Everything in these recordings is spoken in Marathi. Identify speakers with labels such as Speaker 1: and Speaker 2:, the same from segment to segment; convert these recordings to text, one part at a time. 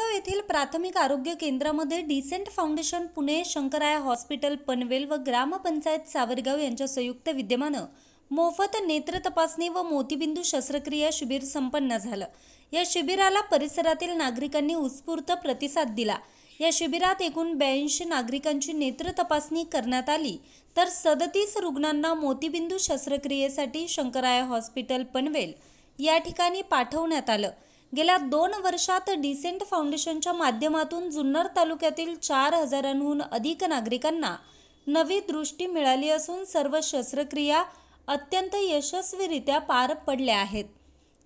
Speaker 1: येथील प्राथमिक आरोग्य केंद्रामध्ये decent foundation Pune Shankaraya hospital Panvel व ग्रामपंचायत सावरगाव यांच्या संयुक्त विद्यमानं मोफत नेत्र तपासणी व मोतीबिंदू शस्त्रक्रिया शिबिर संपन्न झालं. या शिबिराला परिसरातील नागरिकांनी उत्स्फूर्त प्रतिसाद दिला. या शिबिरात एकूण ब्याऐंशी नागरिकांची नेत्र तपासणी करण्यात आली. तर सदतीस रुग्णांना मोतीबिंदू शस्त्रक्रियेसाठी शंकराया हॉस्पिटल पनवेल या ठिकाणी पाठवण्यात आलं. गेल्या दोन वर्षात डिसेंट फाउंडेशनच्या माध्यमातून जुन्नर तालुक्यातील चार हजारांहून अधिक नागरिकांना नवी दृष्टी मिळाली असून सर्व शस्त्रक्रिया अत्यंत यशस्वीरित्या पार पडल्या आहेत.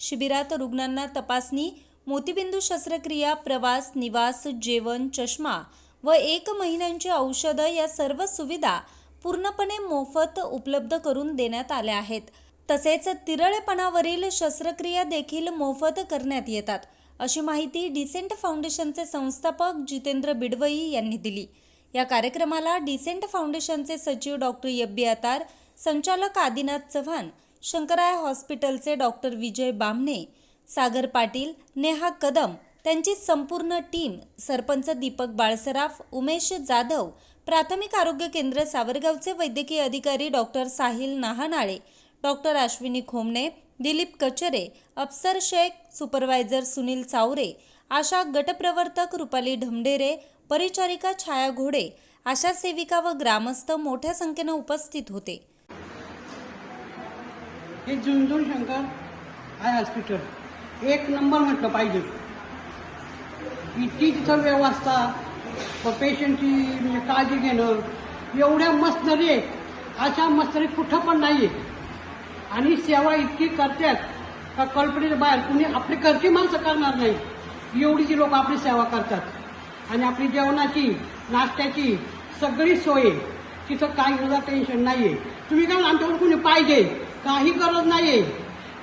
Speaker 1: शिबिरात रुग्णांना तपासणी मोतीबिंदू शस्त्रक्रिया प्रवास निवास जेवण चष्मा व एक महिन्यांची औषधं या सर्व सुविधा पूर्णपणे मोफत उपलब्ध करून देण्यात आल्या आहेत. तसेच तिरळेपणावरील शस्त्रक्रिया देखील मोफत करण्यात येतात अशी माहिती डिसेंट फाउंडेशनचे संस्थापक जितेंद्र बिडवई यांनी दिली. या कार्यक्रमाला डिसेंट फाउंडेशनचे सचिव डॉक्टर यब्बी अतार संचालक आदिनाथ चव्हाण शंकराय हॉस्पिटलचे डॉक्टर विजय बामणे सागर पाटील नेहा कदम त्यांची संपूर्ण टीम सरपंच दीपक बाळसराफ उमेश जाधव प्राथमिक आरोग्य केंद्र सावरगावचे वैद्यकीय अधिकारी doctor Sahil Nahanale doctor Ashwini Khomane Dilip Kachare Afsar Shaikh supervisor Sunil Chaware Asha गटप्रवर्तक Rupali ढमडेरे परिचारिका छाया घोडे आशा सेविका व ग्रामस्थ मोठ्या संख्येनं उपस्थित होते.
Speaker 2: हे झुंझुन शंकर आय हॉस्पिटल एक नंबर म्हटलं पाहिजे. इतकी तिथं व्यवस्था व पेशंटची म्हणजे काळजी घेणं एवढ्या मस्तरी आहेत अशा मस्तरी कुठं पण नाही आहे आणि सेवा इतकी करतात का कल्पनेच्या बाहेर कुणी आपली घरची माणसं करणार नाही. एवढी जी लोक आपली सेवा करतात. आणि आपली जेवणाची नाश्त्याची सगळी सोय आहे. तिथं काही सुद्धा टेन्शन नाही आहे तुम्ही काय आमच्याकडून कुणी पाहिजे? काही गरज नाही आहे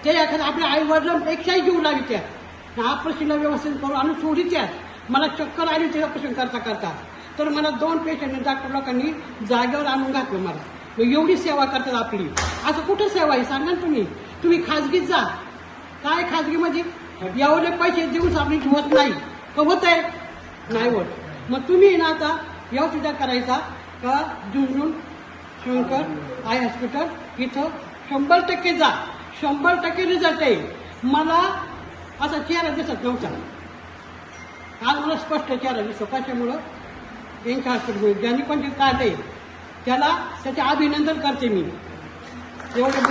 Speaker 2: ते एखाद्या आपल्या आई वडिलांपेक्षाही जीव लावित्यात. ऑपरेशनला व्यवस्थित करून आणून सोडित्यात. मला चक्कर आली ते ऑपरेशन करता करता तर मला दोन पेशंट डॉक्टर लोकांनी जागेवर आणून घातलं मला. मग एवढी सेवा करतात आपली. असं कुठं सेवा आहे? सांगा तुम्ही? तुम्ही खाजगीत जा. काय खाजगी म्हणजे? एवढे पैसे देऊन आपली होत नाही. का होत आहे? नाही होत. मग तुम्ही ना आता व्यवस्थित करायचा का जुंजून शंकर आय हॉस्पिटल इथं शंभर टक्के जा. शंभर टक्के रिझल्ट आहे. मला असा चेहरा दिसत नव्हता. आज मला स्पष्ट चेहरा दिसतो. कशामुळं? यांच्या हॉस्पिटलमध्ये ज्यांनी पण ते काढले. त्याला त्याचे अभिनंदन करते मी. एवढं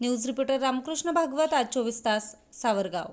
Speaker 1: न्यूज रिपोर्टर रामकृष्ण भागवत आज चोवीस तास सावरगाव.